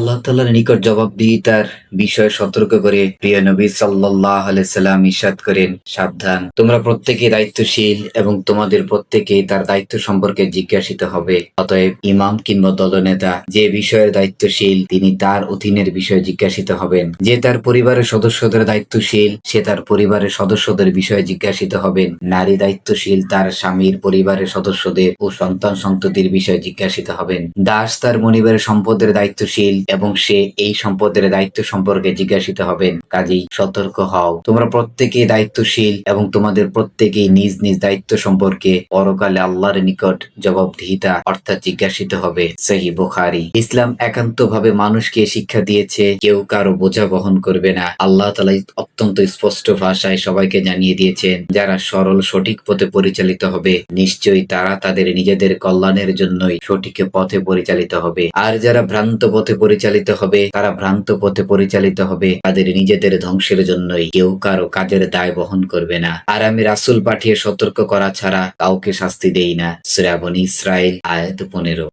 আল্লাহ তাল্লার নিকট জবাবদিহিতার বিষয়ে সতর্ক করে, প্রিয় নবী সাল্লাহ সাল্লাম ইসাদ করেন, সাবধান। তোমরা প্রত্যেকে দায়িত্বশীল এবং তোমাদের প্রত্যেকে তার দায়িত্ব সম্পর্কে জিজ্ঞাসিত হবে। অতএব ইমাম কিংবা দলনেতা যে বিষয়ের দায়িত্বশীল, তিনি তার অধীনের বিষয়ে জিজ্ঞাসিত হবেন। যে তার পরিবারের সদস্যদের দায়িত্বশীল, সে তার পরিবারের সদস্যদের বিষয়ে জিজ্ঞাসিত হবেন। নারী দায়িত্বশীল, তার স্বামীর পরিবারের সদস্যদের ও সন্তান সন্ততির বিষয়ে জিজ্ঞাসিত হবেন। দাস তার মনিবের সম্পদের দায়িত্বশীল এবং সে এই সম্পদের দায়িত্ব সম্পর্কে জিজ্ঞাসিত হবেন, কাজেই সতর্ক হও। তোমরা প্রত্যেকেই দায়িত্বশীল এবং তোমাদের প্রত্যেকেই নিজ নিজ দায়িত্ব সম্পর্কে পরকালে আল্লাহর নিকট জবাবদিহিতা অর্থাৎ জিজ্ঞাসিত হবে। সহি বুখারি। ইসলাম একান্তভাবে মানুষকে শিক্ষা দিয়েছে, কেউ কারও বোঝা বহন করবে না। আল্লাহ তালা অত্যন্ত স্পষ্ট ভাষায় সবাইকে জানিয়ে দিয়েছেন, যারা সরল সঠিক পথে পরিচালিত হবে, নিশ্চয়ই তারা তাদের নিজেদের কল্যাণের জন্যই সঠিক পথে পরিচালিত হবে। আর যারা ভ্রান্ত পথে পরিচালিত হবে, তারা ভ্রান্ত পথে পরিচালিত হবে, তাদের নিজেদের ধ্বংসের জন্যই কেউ কারও কাজের দায় বহন করবে না। আর আমি রাসুল পাঠিয়ে সতর্ক করা ছাড়া কাউকে শাস্তি দেই না। শ্রাবণী ইসরায়েল আয়াত পনেরো।